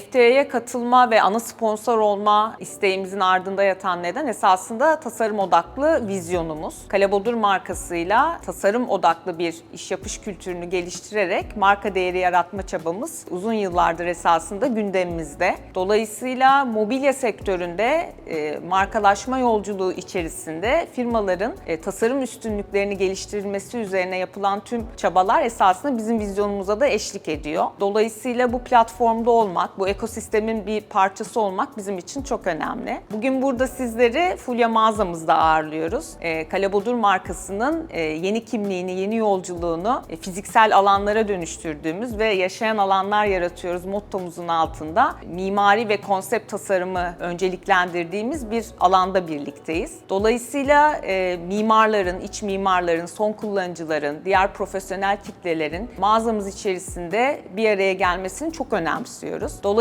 FTA'ya katılma ve ana sponsor olma isteğimizin ardında yatan neden esasında tasarım odaklı vizyonumuz. Kalabodur markasıyla tasarım odaklı bir iş yapış kültürünü geliştirerek marka değeri yaratma çabamız uzun yıllardır esasında gündemimizde. Dolayısıyla mobilya sektöründe e, markalaşma yolculuğu içerisinde firmaların e, tasarım üstünlüklerini geliştirilmesi üzerine yapılan tüm çabalar esasında bizim vizyonumuza da eşlik ediyor. Dolayısıyla bu platformda olmak, bu ekosistemin bir parçası olmak bizim için çok önemli. Bugün burada sizleri Fulya mağazamızda ağırlıyoruz. E, Kalabodur markasının e, yeni kimliğini, yeni yolculuğunu e, fiziksel alanlara dönüştürdüğümüz ve yaşayan alanlar yaratıyoruz mottomuzun altında mimari ve konsept tasarımı önceliklendirdiğimiz bir alanda birlikteyiz. Dolayısıyla e, mimarların, iç mimarların, son kullanıcıların, diğer profesyonel kitlelerin mağazamız içerisinde bir araya gelmesini çok önemsiyoruz. Dolayısıyla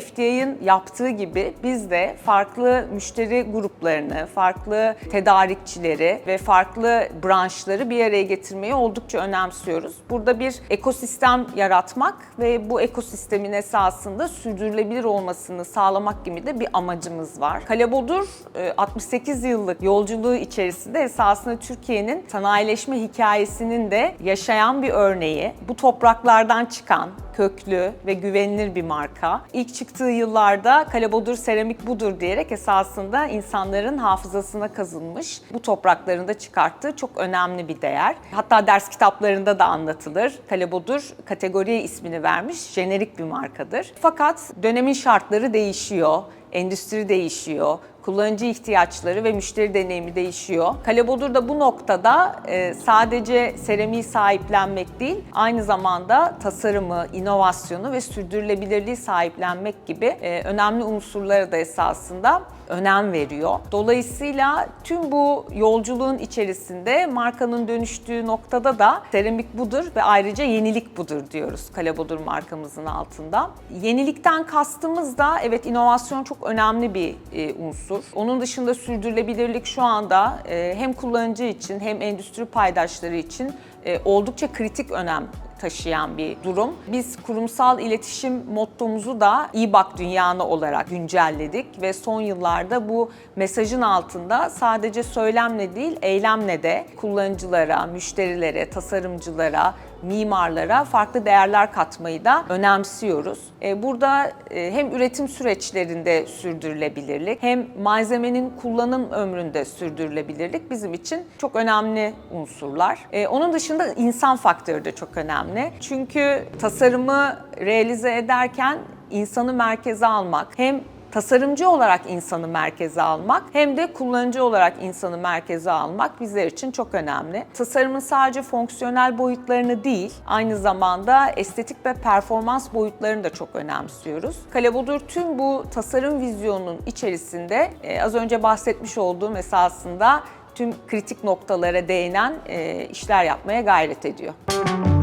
FDA'nın yaptığı gibi biz de farklı müşteri gruplarını, farklı tedarikçileri ve farklı branşları bir araya getirmeyi oldukça önemsiyoruz. Burada bir ekosistem yaratmak ve bu ekosistemin esasında sürdürülebilir olmasını sağlamak gibi de bir amacımız var. Kalabodur e, 68 yıllık yolculuğu içerisinde esasında Türkiye'nin sanayileşme hikayesinin de yaşayan bir örneği. Bu topraklardan çıkan köklü ve güvenilir bir marka. İlk çıktığı yıllarda Kalabodur seramik budur diyerek esasında insanların hafızasına kazınmış bu topraklarında çıkarttığı çok önemli bir değer. Hatta ders kitaplarında da anlatılır. Kalabodur kategoriye ismini vermiş jenerik bir markadır. Fakat dönemin şartları değişiyor, endüstri değişiyor, kullanıcı ihtiyaçları ve müşteri deneyimi değişiyor. Kalabodur da bu noktada e, sadece seramiği sahiplenmek değil, aynı zamanda tasarımı, inovasyonu ve sürdürülebilirliği sahiplenmek gibi e, önemli unsurlara da esasında önem veriyor. Dolayısıyla tüm bu yolculuğun içerisinde markanın dönüştüğü noktada da seramik budur ve ayrıca yenilik budur diyoruz Kalabodur markamızın altında. Yenilikten kastımız da evet inovasyon çok önemli bir e, unsur. Onun dışında sürdürülebilirlik şu anda e, hem kullanıcı için hem endüstri paydaşları için e, oldukça kritik önem taşıyan bir durum. Biz kurumsal iletişim mottomuzu da iyi bak dünyana olarak güncelledik ve son yıllarda bu mesajın altında sadece söylemle değil eylemle de kullanıcılara, müşterilere, tasarımcılara, mimarlara farklı değerler katmayı da önemsiyoruz. E, Burada e, hem üretim süreçlerinde sürdürülebilirlik hem malzemenin kullanım ömründe sürdürülebilirlik bizim için çok önemli unsurlar. E, Onun dışında insan faktörü de çok önemli. Çünkü tasarımı realize ederken insanı merkeze almak hem tasarımcı olarak insanı merkeze almak hem de kullanıcı olarak insanı merkeze almak bizler için çok önemli. Tasarımın sadece fonksiyonel boyutlarını değil, aynı zamanda estetik ve performans boyutlarını da çok önemsiyoruz. Kalabudur tüm bu tasarım vizyonunun içerisinde e, az önce bahsetmiş olduğum esasında tüm kritik noktalara değinen e, işler yapmaya gayret ediyor. hem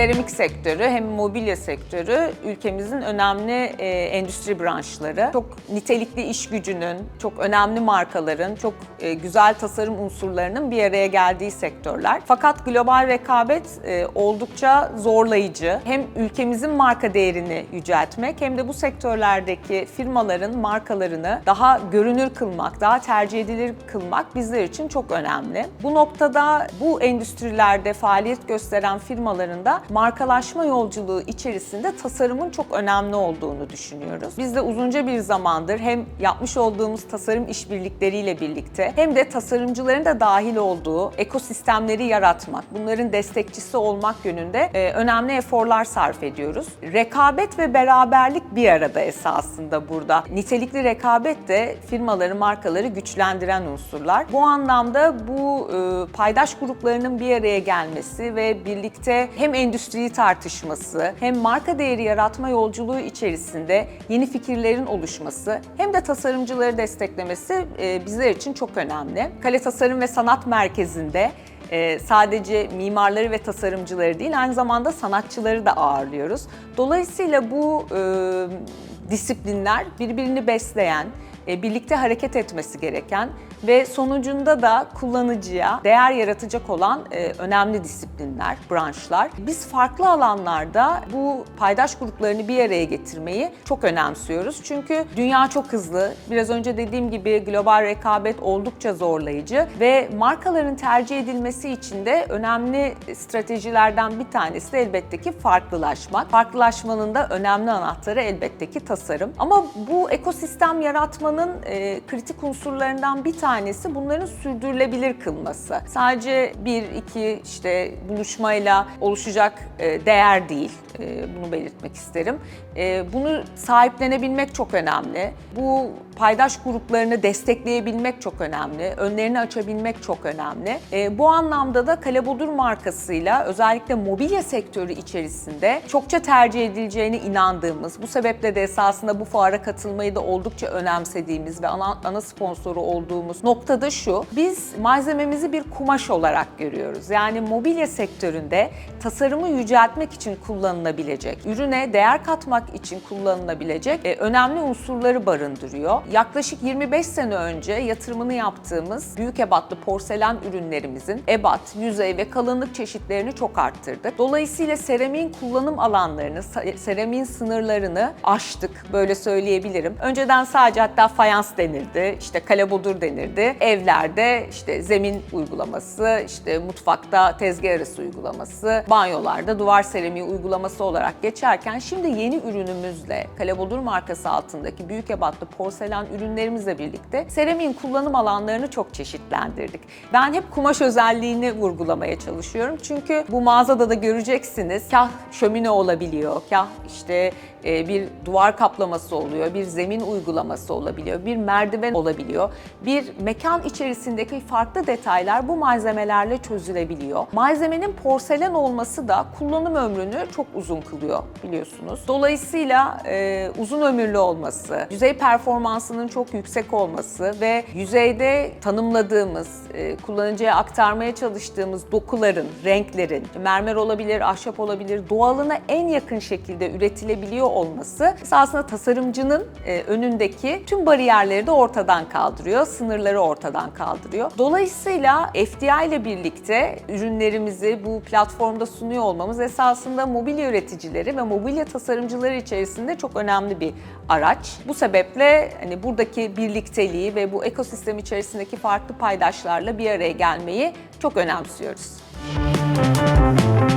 seramik sektörü hem mobilya sektörü ülkemizin önemli e, endüstri branşları. Çok nitelikli iş gücünün, çok önemli markaların, çok e, güzel tasarım unsurlarının bir araya geldiği sektörler. Fakat global rekabet e, oldukça zorlayıcı. Hem ülkemizin marka değerini yüceltmek hem de bu sektörlerdeki firmaların markalarını daha görünür kılmak, daha tercih edilir kılmak bizler için çok önemli. Bu noktada bu endüstrilerde faaliyet gösteren firmaların da markalaşma yolculuğu içerisinde tasarımın çok önemli olduğunu düşünüyoruz. Biz de uzunca bir zamandır hem yapmış olduğumuz tasarım işbirlikleriyle birlikte hem de tasarımcıların da dahil olduğu ekosistemleri yaratmak, bunların destekçisi olmak yönünde e, önemli eforlar sarf ediyoruz. Rekabet ve beraberlik bir arada esasında burada. Nitelikli rekabet de firmaları, markaları güçlendiren unsurlar. Bu anlamda bu e, paydaş gruplarının bir araya gelmesi ve birlikte hem endüstriyi tartışması hem marka değeri yaratma yolculuğu içerisinde yeni fikirlerin oluşması hem de tasarımcıları desteklemesi e, bizler için çok önemli. Kale Tasarım ve Sanat Merkezi'nde e, sadece mimarları ve tasarımcıları değil aynı zamanda sanatçıları da ağırlıyoruz. Dolayısıyla bu e, disiplinler birbirini besleyen, e, birlikte hareket etmesi gereken ve sonucunda da kullanıcıya değer yaratacak olan e, önemli disiplinler, branşlar. Biz farklı alanlarda bu paydaş gruplarını bir araya getirmeyi çok önemsiyoruz. Çünkü dünya çok hızlı. Biraz önce dediğim gibi global rekabet oldukça zorlayıcı ve markaların tercih edilmesi için de önemli stratejilerden bir tanesi de elbette ki farklılaşmak. Farklılaşmanın da önemli anahtarı elbette ki tasarım. Ama bu ekosistem yaratmanın e, kritik unsurlarından bir tanesi bunların sürdürülebilir kılması. Sadece bir iki işte buluşmayla oluşacak e, değer değil. E, bunu belirtmek isterim. E, bunu sahiplenebilmek çok önemli. Bu paydaş gruplarını destekleyebilmek çok önemli. Önlerini açabilmek çok önemli. E, bu anlamda da Kalebodur markasıyla özellikle mobilya sektörü içerisinde çokça tercih edileceğine inandığımız, bu sebeple de esasında bu fuara katılmayı da oldukça önemsediğimiz ve ana, ana sponsoru olduğumuz noktada şu. Biz malzememizi bir kumaş olarak görüyoruz. Yani mobilya sektöründe tasarımı yüceltmek için kullanılabilecek, ürüne değer katmak için kullanılabilecek e, önemli unsurları barındırıyor. Yaklaşık 25 sene önce yatırımını yaptığımız büyük ebatlı porselen ürünlerimizin ebat, yüzey ve kalınlık çeşitlerini çok arttırdık. Dolayısıyla seramiğin kullanım alanlarını, seramiğin sınırlarını aştık böyle söyleyebilirim. Önceden sadece hatta fayans denirdi, işte kalebodur denirdi. Evlerde işte zemin uygulaması, işte mutfakta tezgah arası uygulaması, banyolarda duvar seramiği uygulaması olarak geçerken şimdi yeni ürünümüzle Kalebodur markası altındaki büyük ebatlı porselen ürünlerimizle birlikte seramiğin kullanım alanlarını çok çeşitlendirdik. Ben hep kumaş özelliğini vurgulamaya çalışıyorum. Çünkü bu mağazada da göreceksiniz. Kah şömine olabiliyor, kah işte bir duvar kaplaması oluyor, bir zemin uygulaması olabiliyor, bir merdiven olabiliyor. Bir mekan içerisindeki farklı detaylar bu malzemelerle çözülebiliyor. Malzemenin porselen olması da kullanım ömrünü çok uzun kılıyor biliyorsunuz. Dolayısıyla e, uzun ömürlü olması, yüzey performansının çok yüksek olması ve yüzeyde tanımladığımız, e, kullanıcıya aktarmaya çalıştığımız dokuların, renklerin, mermer olabilir, ahşap olabilir, doğalına en yakın şekilde üretilebiliyor olması esasında tasarımcının e, önündeki tüm bariyerleri de ortadan kaldırıyor, sınırları ortadan kaldırıyor. Dolayısıyla FDI ile birlikte ürünlerimizi bu platformda sunuyor olmamız esasında mobilya üreticileri ve mobilya tasarımcıları içerisinde çok önemli bir araç. Bu sebeple hani buradaki birlikteliği ve bu ekosistem içerisindeki farklı paydaşlarla bir araya gelmeyi çok önemsiyoruz. Bizim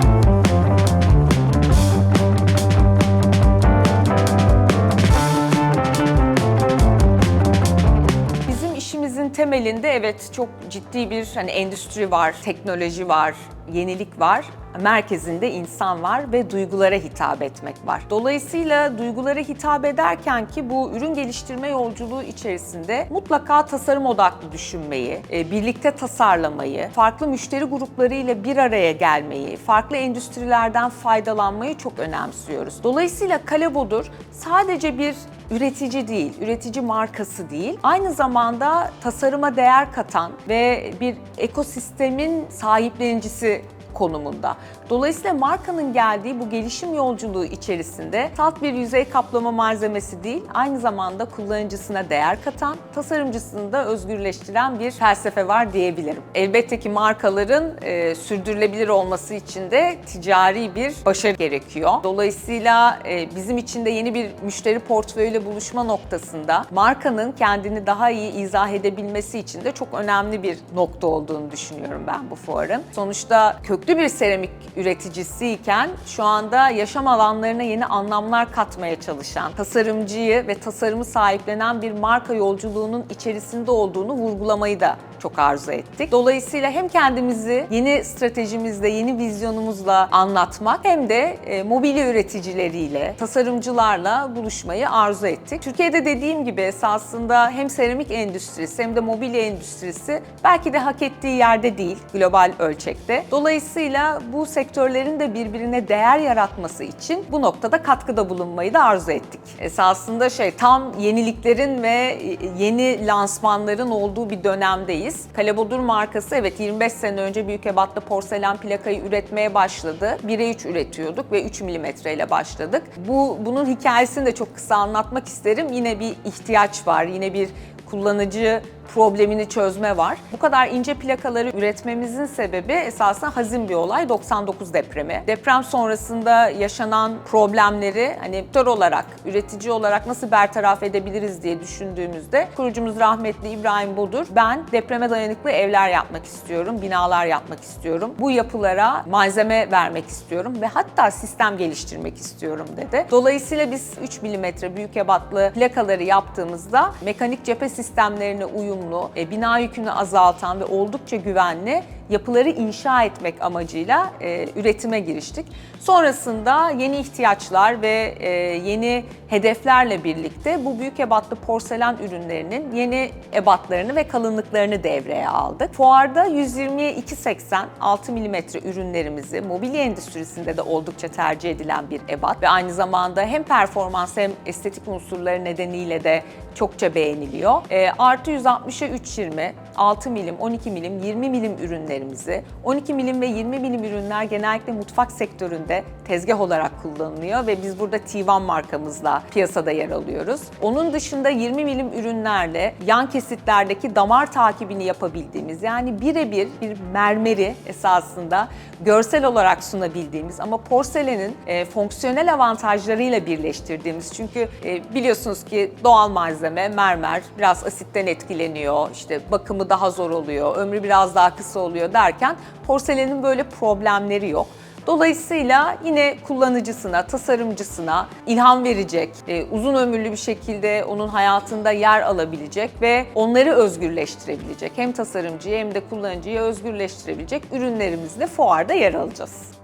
temelinde evet çok ciddi bir hani endüstri var, teknoloji var, yenilik var. Merkezinde insan var ve duygulara hitap etmek var. Dolayısıyla duygulara hitap ederken ki bu ürün geliştirme yolculuğu içerisinde mutlaka tasarım odaklı düşünmeyi, e, birlikte tasarlamayı, farklı müşteri grupları ile bir araya gelmeyi, farklı endüstrilerden faydalanmayı çok önemsiyoruz. Dolayısıyla Kalebodur sadece bir üretici değil, üretici markası değil, aynı zamanda tasarıma değer katan ve bir ekosistemin sahiplenicisi konumunda. Dolayısıyla markanın geldiği bu gelişim yolculuğu içerisinde salt bir yüzey kaplama malzemesi değil, aynı zamanda kullanıcısına değer katan, tasarımcısını da özgürleştiren bir felsefe var diyebilirim. Elbette ki markaların e, sürdürülebilir olması için de ticari bir başarı gerekiyor. Dolayısıyla e, bizim için de yeni bir müşteri portföyüyle buluşma noktasında markanın kendini daha iyi izah edebilmesi için de çok önemli bir nokta olduğunu düşünüyorum ben bu fuarın. Sonuçta köklü bir seramik üreticisiyken şu anda yaşam alanlarına yeni anlamlar katmaya çalışan, tasarımcıyı ve tasarımı sahiplenen bir marka yolculuğunun içerisinde olduğunu vurgulamayı da çok arzu ettik. Dolayısıyla hem kendimizi yeni stratejimizle, yeni vizyonumuzla anlatmak hem de e, mobilya üreticileriyle, tasarımcılarla buluşmayı arzu ettik. Türkiye'de dediğim gibi esasında hem seramik endüstrisi hem de mobilya endüstrisi belki de hak ettiği yerde değil global ölçekte. Dolayısıyla bu sektörlerin de birbirine değer yaratması için bu noktada katkıda bulunmayı da arzu ettik. Esasında şey tam yeniliklerin ve yeni lansmanların olduğu bir dönemdeyiz. Biz Kalabodur markası evet 25 sene önce büyük ebatlı porselen plakayı üretmeye başladı. 1'e 3 üretiyorduk ve 3 milimetre ile başladık. Bu bunun hikayesini de çok kısa anlatmak isterim. Yine bir ihtiyaç var. Yine bir kullanıcı problemini çözme var. Bu kadar ince plakaları üretmemizin sebebi esasında hazin bir olay 99 depremi. Deprem sonrasında yaşanan problemleri hani sektör olarak, üretici olarak nasıl bertaraf edebiliriz diye düşündüğümüzde kurucumuz rahmetli İbrahim Bodur ben depreme dayanıklı evler yapmak istiyorum, binalar yapmak istiyorum. Bu yapılara malzeme vermek istiyorum ve hatta sistem geliştirmek istiyorum dedi. Dolayısıyla biz 3 milimetre büyük ebatlı plakaları yaptığımızda mekanik cephe sistemlerine uyumlu, e, bina yükünü azaltan ve oldukça güvenli yapıları inşa etmek amacıyla e, üretime giriştik. Sonrasında yeni ihtiyaçlar ve e, yeni hedeflerle birlikte bu büyük ebatlı porselen ürünlerinin yeni ebatlarını ve kalınlıklarını devreye aldık. Fuarda 120'ye 280 6 mm ürünlerimizi mobilya endüstrisinde de oldukça tercih edilen bir ebat ve aynı zamanda hem performans hem estetik unsurları nedeniyle de çokça beğeniliyor. E, artı 160'a 320, 6 milim, 12 milim, 20 milim ürünlerimizi, 12 milim ve 20 milim ürünler genellikle mutfak sektöründe tezgah olarak kullanılıyor ve biz burada T1 markamızla piyasada yer alıyoruz. Onun dışında 20 milim ürünlerle yan kesitlerdeki damar takibini yapabildiğimiz yani birebir bir mermeri esasında görsel olarak sunabildiğimiz ama porselenin e, fonksiyonel avantajlarıyla birleştirdiğimiz çünkü e, biliyorsunuz ki doğal malzeme mermer biraz asitten etkileniyor işte bakımı daha zor oluyor ömrü biraz daha kısa oluyor derken porselenin böyle problemleri yok. Dolayısıyla yine kullanıcısına, tasarımcısına ilham verecek, e, uzun ömürlü bir şekilde onun hayatında yer alabilecek ve onları özgürleştirebilecek hem tasarımcıyı hem de kullanıcıyı özgürleştirebilecek ürünlerimizle fuarda yer alacağız.